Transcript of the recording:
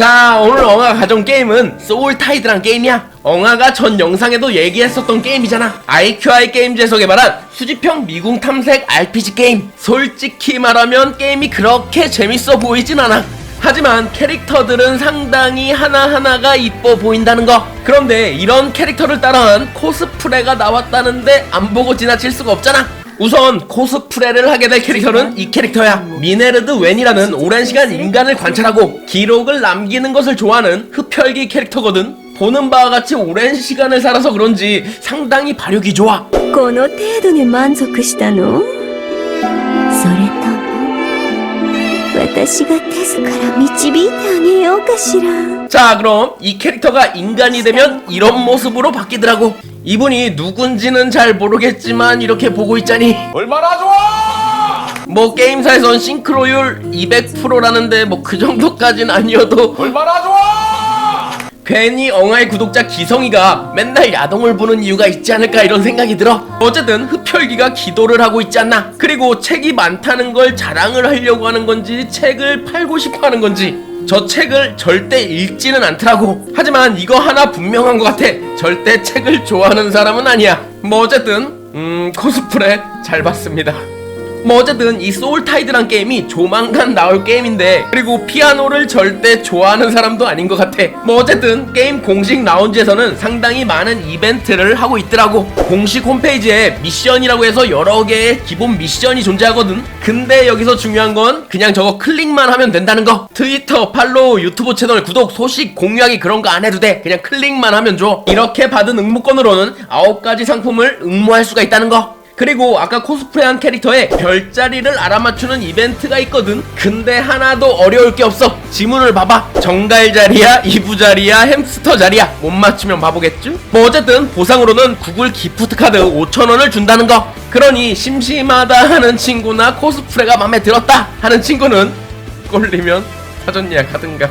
자 오늘 엉아가 가져온 게임은 소울타이드란 게임이야. 엉아가 전 영상에도 얘기했었던 게임이잖아. IQI 게임즈에서 개발한 수집형 미궁 탐색 RPG 게임. 솔직히 말하면 게임이 그렇게 재밌어 보이진 않아. 하지만 캐릭터들은 상당히 하나하나가 이뻐 보인다는 거. 그런데 이런 캐릭터를 따라한 코스프레가 나왔다는데 안 보고 지나칠 수가 없잖아 우선 코스프레를 하게 될 캐릭터는 이 캐릭터야 미네르드 웬이라는 오랜 시간 인간을 관찰하고 기록을 남기는 것을 좋아하는 흡혈귀 캐릭터거든 보는 바와 같이 오랜 시간을 살아서 그런지 상당히 발육이 좋아 この程度で満足したのそれとも 私が手ずから導いてあげようかしら 자 그럼 이 캐릭터가 인간이 되면 이런 모습으로 바뀌더라고 이분이 누군지는 잘 모르겠지만 이렇게 보고 있자니 얼마나 좋아! 뭐 게임사에선 싱크로율 200%라는데 뭐 그 정도까진 아니어도 얼마나 좋아! 괜히 엉아의 구독자 기성이가 맨날 야동을 보는 이유가 있지 않을까 이런 생각이 들어? 어쨌든 흡혈귀가 기도를 하고 있지 않나? 그리고 책이 많다는 걸 자랑을 하려고 하는 건지 책을 팔고 싶어 하는 건지 저 책을 절대 읽지는 않더라고. 하지만 이거 하나 분명한 것 같아. 절대 책을 좋아하는 사람은 아니야. 뭐 어쨌든 음 코스프레 잘 봤습니다 뭐 어쨌든 이 소울타이드란 게임이 조만간 나올 게임인데 그리고 피아노를 절대 좋아하는 사람도 아닌 것 같아. 뭐 어쨌든 게임 공식 라운지에서는 상당히 많은 이벤트를 하고 있더라고. 공식 홈페이지에 미션이라고 해서 여러 개의 기본 미션이 존재하거든. 근데 여기서 중요한 건 그냥 저거 클릭만 하면 된다는 거. 트위터 팔로우 유튜브 채널 구독 소식 공유하기 그런 거 안 해도 돼. 그냥 클릭만 하면 줘. 이렇게 받은 응모권으로는 9가지 상품을 응모할 수가 있다는 거 그리고 아까 코스프레한 캐릭터에 별자리를 알아맞추는 이벤트가 있거든. 근데 하나도 어려울 게 없어. 지문을 봐봐. 정갈 자리야 이부 자리야 햄스터 자리야. 못 맞추면 바보겠죠? 뭐 어쨌든 보상으로는 구글 기프트 카드 5천원을 준다는 거. 그러니 심심하다 하는 친구나 코스프레가 마음에 들었다 하는 친구는 꼴리면 사전 예약하든가